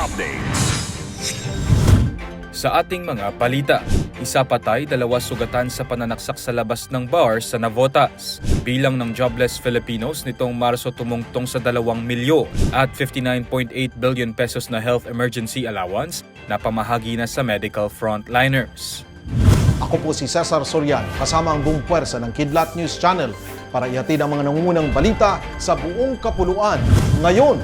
updates. Sa ating mga balita, isa patay, dalawa sugatan sa pananaksak sa labas ng bar sa Navotas. Bilang ng jobless Filipinos nitong Marso tumungtong sa 2 milyon at 59.8 billion pesos na health emergency allowance na pamahagi na sa medical frontliners. Ako po si Cesar Soriano, kasama ang buong puwersa ng Kidlat News Channel para ihatid ang mga nangungunang balita sa buong kapuluan. Ngayon,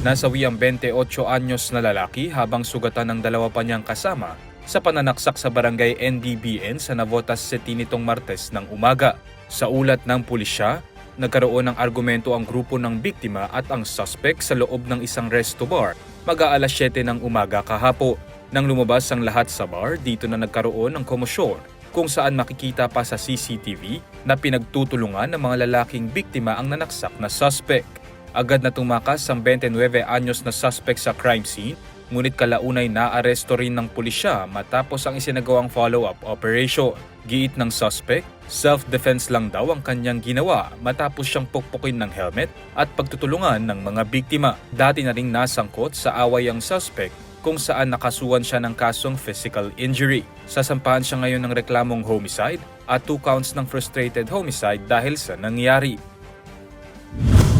Nasawi ang 28 anyos na lalaki habang sugatan ng dalawa pa niyang kasama sa pananaksak sa barangay NDBN sa Navotas City nitong Martes ng umaga. Sa ulat ng pulisya, nagkaroon ng argumento ang grupo ng biktima at ang suspect sa loob ng isang resto bar mag-aalas 7 ng umaga kahapo. Nang lumabas ang lahat sa bar, dito na nagkaroon ng komosyon kung saan makikita pa sa CCTV na pinagtutulungan ng mga lalaking biktima ang nanaksak na suspect. Agad na tumakas ang 29 anyos na suspect sa crime scene, ngunit kalaunay naaresto rin ng pulisya matapos ang isinagawang follow-up operation. Giit ng suspect, self-defense lang daw ang kanyang ginawa matapos siyang pukpukin ng helmet at pagtutulungan ng mga biktima. Dati na ring nasangkot sa away ang suspect kung saan nakasuhan siya ng kasong physical injury. Sasampahan siya ngayon ng reklamong homicide at two counts ng frustrated homicide dahil sa nangyari.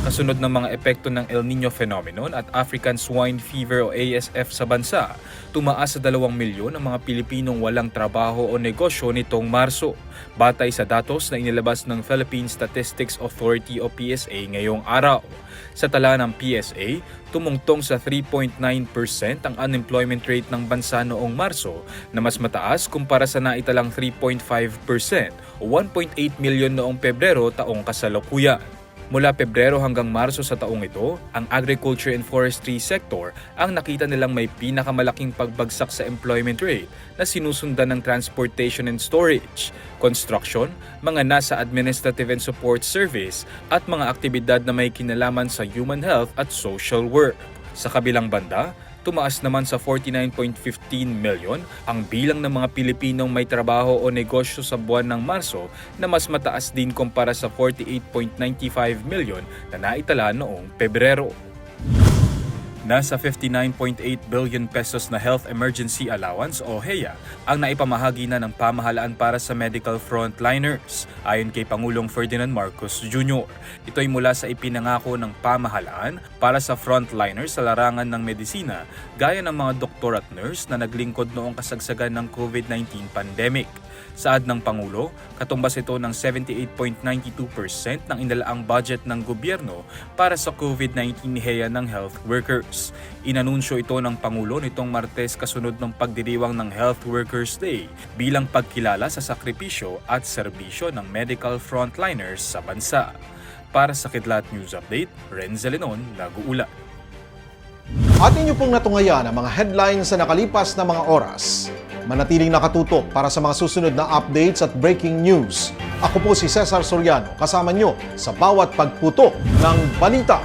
Kasunod ng mga epekto ng El Nino phenomenon at African Swine Fever o ASF sa bansa, tumaas sa 2 milyon ang mga Pilipinong walang trabaho o negosyo nitong Marso. Batay sa datos na inilabas ng Philippine Statistics Authority o PSA ngayong araw. Sa tala ng PSA, tumungtong sa 3.9% ang unemployment rate ng bansa noong Marso na mas mataas kumpara sa naitalang 3.5% o 1.8 milyon noong Pebrero taong kasalukuyan. Mula Pebrero hanggang Marso sa taong ito, ang agriculture and forestry sector ang nakita nilang may pinakamalaking pagbagsak sa employment rate na sinusundan ng transportation and storage, construction, mga nasa administrative and support service at mga aktibidad na may kinalaman sa human health at social work. Sa kabilang banda, tumaas naman sa 49.15 million ang bilang ng mga Pilipinong may trabaho o negosyo sa buwan ng Marso na mas mataas din kumpara sa 48.95 million na naitala noong Pebrero. Nasa 59.8 billion pesos na Health Emergency Allowance o HEA ang naipamahagi na ng pamahalaan para sa medical frontliners ayon kay Pangulong Ferdinand Marcos Jr. Ito ay mula sa ipinangako ng pamahalaan para sa frontliners sa larangan ng medisina gaya ng mga doktor at nurse na naglingkod noong kasagsagan ng COVID-19 pandemic. Saad ng Pangulo, katumbas ito ng 78.92% ng inalaang budget ng gobyerno para sa COVID-19 HEA ng health workers. Inanunsyo ito ng Pangulo nitong Martes kasunod ng pagdiriwang ng Health Workers Day bilang pagkilala sa sakripisyo at serbisyo ng medical frontliners sa bansa. Para sa Kidlat News Update, Renzo Lenon, nag-uulat. at inyo pong natungayan ang mga headlines sa nakalipas na mga oras. Manatiling nakatutok para sa mga susunod na updates at breaking news. Ako po si Cesar Soriano, kasama nyo sa bawat pagputok ng balita.